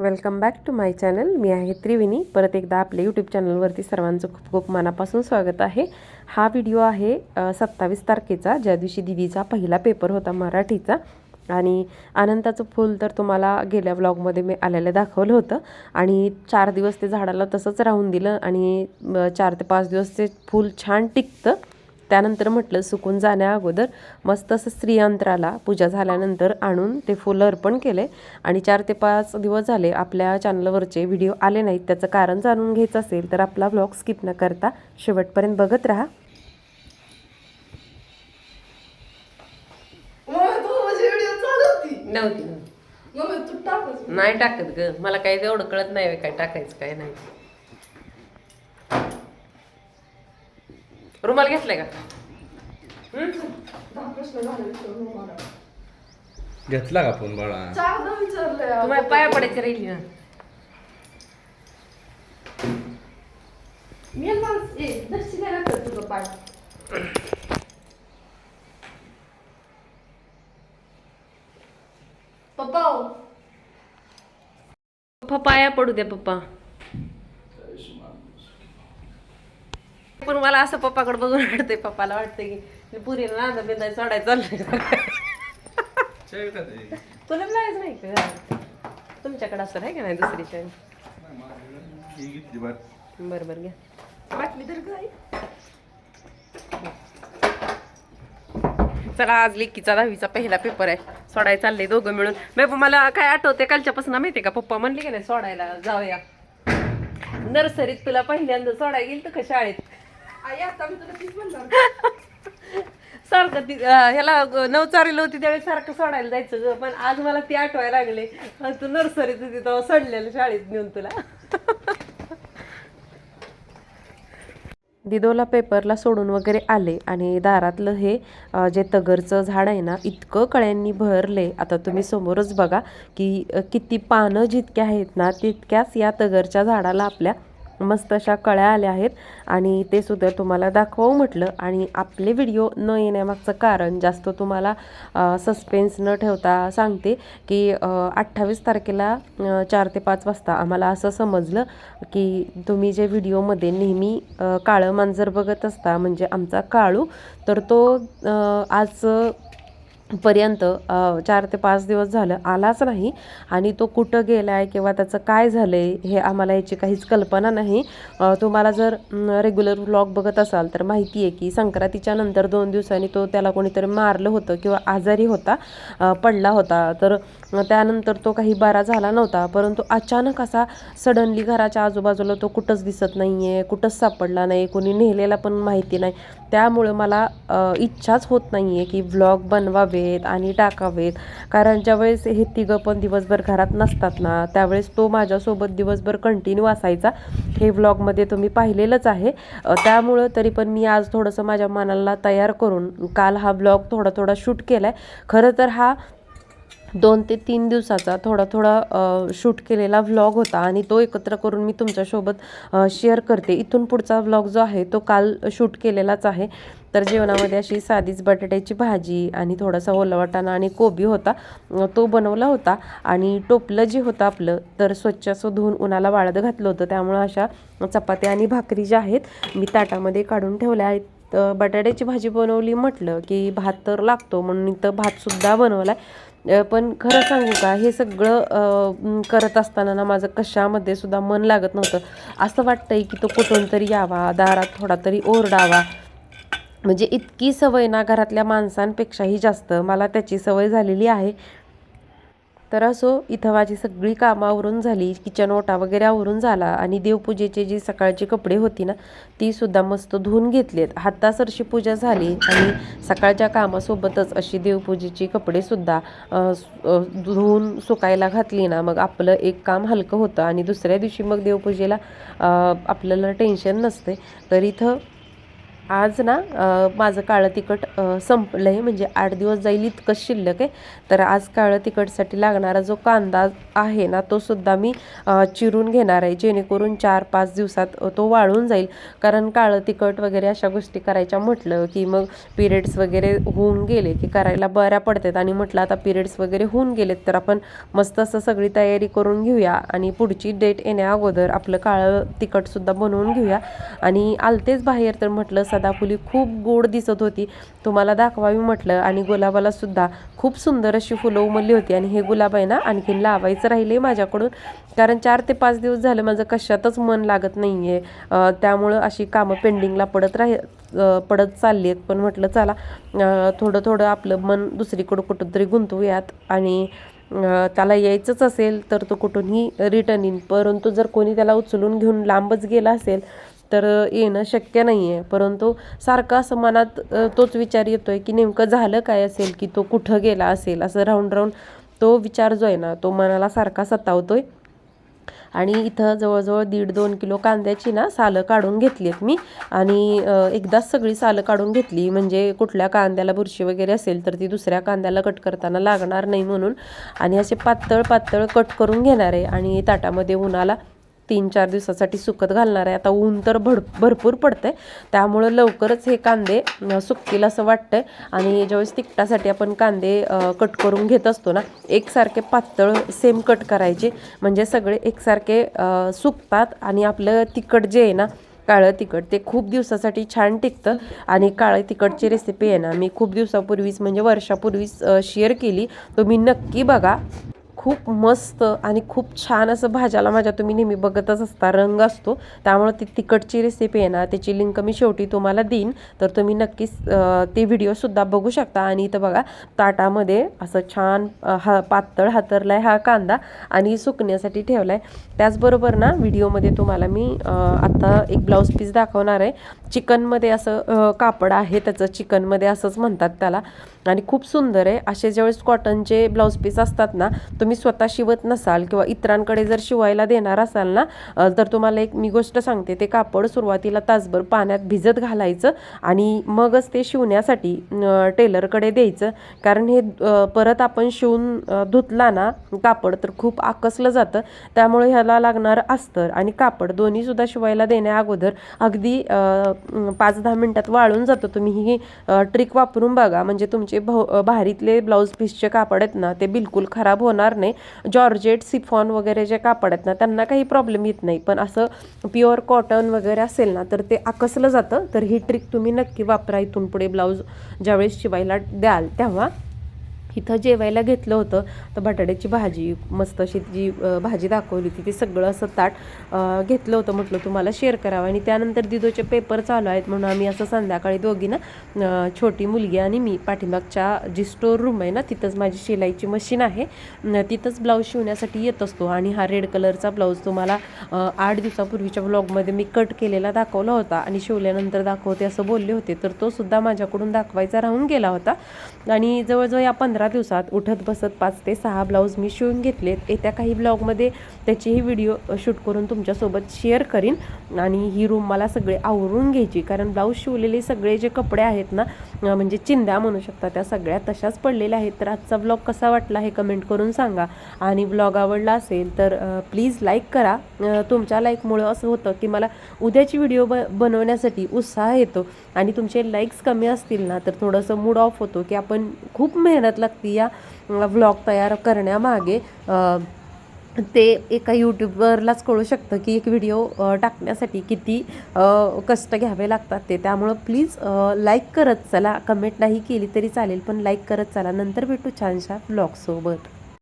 Welcome back to my channel. मी आहे त्रिवेणी. परत एकदा आपल्या यूट्यूब चॅनलवरती सर्वांचं खूप खूप मनापासून स्वागत आहे. हा व्हिडिओ आहे सत्तावीस तारखेचा ज्या दिवशी दिदीचा पहिला पेपर होता मराठीचा. आणि अनंताचं फूल तर तुम्हाला गेल्या व्लॉगमध्ये मी आलेलं दाखवलं होतं. आणि चार दिवस ते झाडाला तसंच राहून दिलं आणि चार ते पाच दिवस ते फूल छान टिकतं. त्यानंतर म्हटलं सुकून जाण्या अगोदर मस्त असं स्त्रियंत्राला पूजा झाल्यानंतर आणून ते फुलं अर्पण केले आणि चार ते पाच दिवस झाले आपल्या चॅनलवरचे व्हिडिओ आले नाहीत. त्याचं कारण जाणून घ्यायचं असेल तर आपला ब्लॉग स्किप न करता शेवटपर्यंत बघत राहा. नव्हती नाही टाकत ग. मला काही तेवढं कळत नाही काय टाकायचं काय नाही. रुमाल घेतलाय का? घेतला का फोन बाळा? तुम्हाला पाया पडायची राहिली ना. हो. पप्पा पाया पडू द्या पप्पा. पण मला असं पप्पाकडे बघून वाटतंय पप्पाला वाटतंय की मी पुरीला नांदा बिंदा सोडायचं चाललंय तुला लागायचं नाही का? तुमच्याकडे असं आहे का नाही दुसरी शाळी बरं. बरं घ्या. बाटली तर काय चला आज लेकीचा दहावीचा पहिला पेपर आहे. सोडायला चाललंय दोघं मिळून. मी पण मला काय आठवते कालच्यापासून माहितीये का? पप्पा म्हणले की नाही सोडायला जाऊया. नर्सरीत तुला पहिल्यांदा सोडायला गेल तर का शाळेत? सारखं ती ह्याला नवचारीला होती त्यावेळेस सारखं सोडायला जायचं ग पण आज मला ती आठवायला लागले. तू नर्सरीत होती तेव्हा सोडलेलं शाळेत नेऊन तुला. दिदोला पेपरला सोडून वगैरे आले आणि दारातलं हे जे तगरचं झाड आहे ना इतकं कळ्यांनी भरले. आता तुम्ही समोरच बघा की किती पानं जितक्या आहेत ना तितक्याच या तगरच्या झाडाला आपल्या मस्त अशा कळ्या आल्या आहेत आणि ते सुद्धा तुम्हाला दाखवावं म्हटलं. आणि आपले व्हिडिओ न येण्यामागचं कारण जास्त तुम्हाला सस्पेन्स न ठेवता सांगते की अठ्ठावीस तारखेला चार ते पाच वाजता आम्हाला असं समजलं की तुम्ही जे व्हिडिओमध्ये नेहमी काळं मांजर बघत असता म्हणजे आमचा काळू तर तो आज पर्यंत चार ते पाच दिवस झालं आलाच नाही. आणि तो कुठं गेला आहे किंवा त्याचं काय झालं आहे हे आम्हाला याची काहीच कल्पना नाही. तुम्हाला जर रेग्युलर व्लॉग बघत असाल तर माहिती आहे की संक्रांतीच्या नंतर दोन दिवसांनी तो त्याला कोणीतरी मारलं होतं किंवा आजारी होता पडला होता. तर त्यानंतर तो काही बरा झाला नव्हता परंतु अचानक असा सडनली घराच्या आजूबाजूला तो कुठंच दिसत नाही आहे कुठंच सापडला नाही कोणी नेलेला पण माहिती नाही. त्यामुळं मला इच्छाच होत नाही आहे की व्लॉग बनवावे. बनवावेत आणि टाकावेत. कारण ज्यावेळेस हे तिघं पण दिवसभर घरात नसतात ना त्यावेळेस तो माझ्यासोबत दिवसभर कंटिन्यू असायचा. हे व्लॉगमध्ये तुम्ही पाहिलेलंच आहे. त्यामुळं तरी पण मी आज थोडंसं माझ्या मनाला तयार करून काल हा ब्लॉग थोडा थोडा शूट केला आहे खरं तर हा दोन ते तीन दिवसाचा थोडा थोडा शूट केलेला व्लॉग होता आणि तो एकत्र करून मी तुमच्यासोबत शेअर करते. इथून पुढचा व्लॉग जो आहे तो काल शूट केलेलाच आहे. तर जेवणामध्ये अशी साधीच बटाट्याची भाजी आणि थोडासा ओला वाटाणा आणि कोबी होता तो बनवला होता. आणि टोपलं जे होतं आपलं तर स्वच्छ असं धुवून उन्हाला वाळत घातलं होतं. त्यामुळं अशा चपात्या आणि भाकरी ज्या आहेत मी ताटामध्ये काढून ठेवल्या आहेत. तर बटाट्याची भाजी बनवली म्हटलं की भात तर लागतो म्हणून इथं भातसुद्धा बनवला आहे पण खरं सांगू का हे सगळं करत असताना ना माझं कशामध्ये सुद्धा मन लागत नव्हतं. असं वाटतंय की तो कुठून तरी यावा दारात थोडा तरी ओरडावा. म्हणजे इतकी सवय ना घरातल्या माणसांपेक्षाही जास्त. मला त्याची सवय झालेली आहे. तर असो इथं माझी सगळी कामं आवरून झाली किचन ओटा वगैरे आवरून झाला आणि देवपूजेचे जी सकाळची कपडे होती ना ती सुद्धा मस्त धुवून घेतलेत. हातासरशी पूजा झाली आणि सकाळच्या कामासोबतच अशी देवपूजेची कपडेसुद्धा धुवून सुकायला घातली ना मग आपलं एक काम हलकं होतं आणि दुसऱ्या दिवशी मग देवपूजेला आपल्याला टेन्शन नसते. तर इथं आज ना माझं काळं तिखट संपलं आहे म्हणजे आठ दिवस जाईल इतकंच शिल्लक आहे. तर आज काळं तिखटसाठी लागणारा जो कांदा आहे ना तो सुद्धा मी चिरून घेणार आहे. जेणेकरून चार पाच दिवसात तो वाळून जाईल. कारण काळं तिखट वगैरे अशा गोष्टी करायच्या म्हटलं की मग पिरियड्स वगैरे होऊन गेले की करायला बऱ्या पडतात. आणि म्हटलं आता पिरियड्स वगैरे होऊन गेलेत तर आपण मस्त असं सगळी तयारी करून घेऊया. आणि पुढची डेट येण्या अगोदर आपलं काळं तिखटसुद्धा बनवून घेऊया. आणि आलतेच बाहेर तर म्हटलं सदाफुली खूप गोड दिसत होती. तुम्हाला दाखवावी म्हटलं. आणि गुलाबाला सुद्धा खूप सुंदर अशी फुलं उमलली होती. आणि हे गुलाब आहे ना आणखीन लावायचं राहिले माझ्याकडून. कारण चार ते पाच दिवस झालं माझं कशातच मन लागत नाही आहे त्यामुळं अशी कामं पेंडिंगला पडत राह पडत चालली आहेत पण म्हटलं चला थोडं थोडं आपलं मन दुसरीकडं कुठं तरी गुंतवूयात. आणि त्याला यायचंच असेल तर तो कुठूनही रिटर्न येईन परंतु जर कोणी त्याला उचलून घेऊन लांबच गेला असेल तर येणं शक्य नाही आहे परंतु सारखं असं मनात तोच विचार येतो आहे की नेमकं झालं काय असेल की तो कुठं गेला असेल असं राहून राहून तो विचार जो आहे ना तो मनाला सारखा सतावतो आहे आणि इथं जवळजवळ दीड दोन किलो कांद्याची ना सालं काढून घेतली आहेत मी. आणि एकदा एकदाच सगळी सालं काढून घेतली. म्हणजे कुठल्या कांद्याला बुरशी वगैरे असेल तर ती दुसऱ्या कांद्याला कट करताना लागणार नाही म्हणून. आणि असे पातळ पातळ कट करून घेणार. आहे आणि ताटामध्ये उन्हाला तीन चार दिवसासाठी सुकत घालणार आहे. आता ऊन तर भर भरपूर पडतं आहे त्यामुळं लवकरच हे कांदे सुकतील असं वाटतंय. आणि ज्यावेळेस तिखटासाठी आपण कांदे कट करून घेत असतो ना एकसारखे पातळ सेम कट करायचे. म्हणजे सगळे एकसारखे सुकतात आणि आपलं तिखट जे आहे ना काळं तिखट ते खूप दिवसासाठी छान टिकतं. आणि काळं तिखटची रेसिपी आहे ना मी खूप दिवसापूर्वीच म्हणजे वर्षापूर्वीच शेअर केली. तुम्ही नक्की बघा. खूप मस्त आणि खूप छान असं भाज्याला माझ्या तुम्ही नेहमी बघतच असता. रंग असतो. त्यामुळे ती तिखटची रेसिपी आहे ना त्याची लिंक मी शेवटी तुम्हाला देईन. तर तुम्ही नक्कीच ते व्हिडिओसुद्धा बघू शकता. आणि इथं बघा ताटामध्ये असं छान हा पातळ हातरला आहे हा कांदा आणि सुकण्यासाठी ठेवला आहे त्याचबरोबर ना व्हिडिओमध्ये तुम्हाला मी आत्ता एक ब्लाऊज पीस दाखवणार आहे. चिकनमध्ये असं कापड आहे त्याचं चिकनमध्ये असंच म्हणतात त्याला. आणि खूप सुंदर आहे. असे ज्यावेळेस कॉटनचे ब्लाऊज पीस असतात ना तुम्ही स्वतः शिवत नसाल किंवा इतरांकडे जर शिवायला देणार असाल ना तर तुम्हाला एक मी गोष्ट सांगते ते कापड सुरुवातीला तासभर पाण्यात भिजत घालायचं आणि मगच ते शिवण्यासाठी टेलरकडे द्यायचं. कारण हे परत आपण शिवून धुतला ना कापड तर खूप आकसलं जातं. त्यामुळे ह्याला लागणार अस्तर आणि कापड दोन्हीसुद्धा शिवायला देण्या अगोदर अगदी पाच दहा मिनटात वाळून जातं. तुम्ही ही ट्रिक वापरून बघा. म्हणजे तुमचे भो भारीतले ब्लाऊज पीसचे कापड आहेत ना ते बिलकुल खराब होणार नाही. जॉर्जेट सिफॉन वगैरे जे कापड आहेत ना त्यांना काही प्रॉब्लेम येत नाही. पण असं प्युअर कॉटन वगैरे असेल ना तर ते आकसलं जातं. तर ही ट्रिक तुम्ही नक्की वापरा इथून पुढे ब्लाऊज ज्यावेळेस शिवायला द्याल तेव्हा. इथं जेवायला घेतलं होतं. तर बटाट्याची भाजी मस्त अशी जी भाजी दाखवली होती ती सगळं असं ताट घेतलं होतं. म्हटलं तुम्हाला शेअर करावं. आणि त्यानंतर दिदोचे पेपर चालू आहेत. म्हणून आम्ही असं संध्याकाळी दोघी ना छोटी मुलगी आणि मी पाठीमागच्या जी स्टोर रूम आहे ना तिथंच माझी शिलाईची मशीन आहे. तिथंच ब्लाऊज शिवण्यासाठी येत असतो. आणि हा रेड कलरचा ब्लाऊज तुम्हाला आठ दिवसापूर्वीच्या ब्लॉगमध्ये मी कट केलेला दाखवला होता. आणि शिवल्यानंतर दाखवते असं बोलले होते. तर तो सुद्धा माझ्याकडून दाखवायचा राहून गेला होता. आणि जवळजवळ या पंधरा दिवसात उठत बसत पाच ते सहा ब्लाऊज मी शिवून घेतलेत. येत्या काही ब्लॉगमध्ये त्याचीही व्हिडिओ शूट करून तुमच्यासोबत शेअर करीन. आणि ही रूम मला सगळे आवरून घ्यायची. कारण ब्लाऊज शिवलेले सगळे जे कपडे आहेत ना म्हणजे चिंध्या म्हणू शकता त्या सगळ्या तशाच पडलेल्या आहेत. तर आजचा ब्लॉग कसा वाटला हे कमेंट करून सांगा. आणि ब्लॉग आवडला असेल तर प्लीज लाईक करा. तुमच्या लाईकमुळं असं होतं की मला उद्याची व्हिडिओ ब बनवण्यासाठी उत्साह येतो. आणि तुमचे लाईक्स कमी असतील ना तर थोडंसं मूड ऑफ होतो की आपण खूप मेहनतला लागते या व्लॉग तयार करण्यामागे ते एका यूट्यूबवरलाच कळू शकतं की एक व्हिडिओ टाकण्यासाठी किती कष्ट घ्यावे लागतात ते. त्यामुळं प्लीज लाईक करत चला. कमेंट नाही केली तरी चालेल पण लाईक करत चला. नंतर भेटू छानशा ब्लॉगसोबत